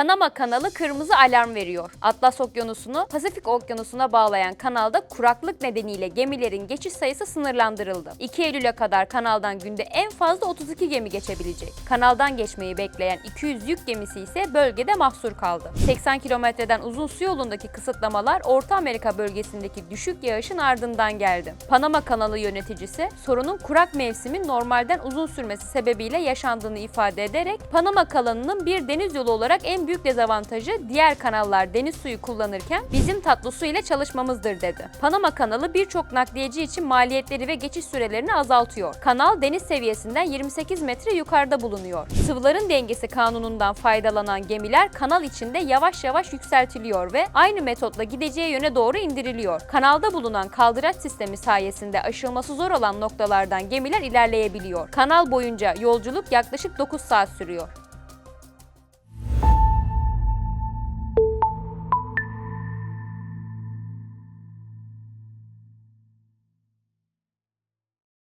Panama kanalı kırmızı alarm veriyor. Atlas Okyanusu'nu Pasifik Okyanusu'na bağlayan kanalda kuraklık nedeniyle gemilerin geçiş sayısı sınırlandırıldı. 2 Eylül'e kadar kanaldan günde en fazla 32 gemi geçebilecek. Kanaldan geçmeyi bekleyen 200 yük gemisi ise bölgede mahsur kaldı. 80 kilometreden uzun su yolundaki kısıtlamalar Orta Amerika bölgesindeki düşük yağışın ardından geldi. Panama kanalı yöneticisi sorunun kurak mevsimin normalden uzun sürmesi sebebiyle yaşandığını ifade ederek Panama kanalının bir deniz yolu olarak en büyük dezavantajı diğer kanallar deniz suyu kullanırken bizim tatlı su ile çalışmamızdır dedi. Panama kanalı birçok nakliyeci için maliyetleri ve geçiş sürelerini azaltıyor. Kanal deniz seviyesinden 28 metre yukarıda bulunuyor. Sıvıların dengesi kanunundan faydalanan gemiler kanal içinde yavaş yavaş yükseltiliyor ve aynı metotla gideceği yöne doğru indiriliyor. Kanalda bulunan kaldıraç sistemi sayesinde aşılması zor olan noktalardan gemiler ilerleyebiliyor. Kanal boyunca yolculuk yaklaşık 9 saat sürüyor.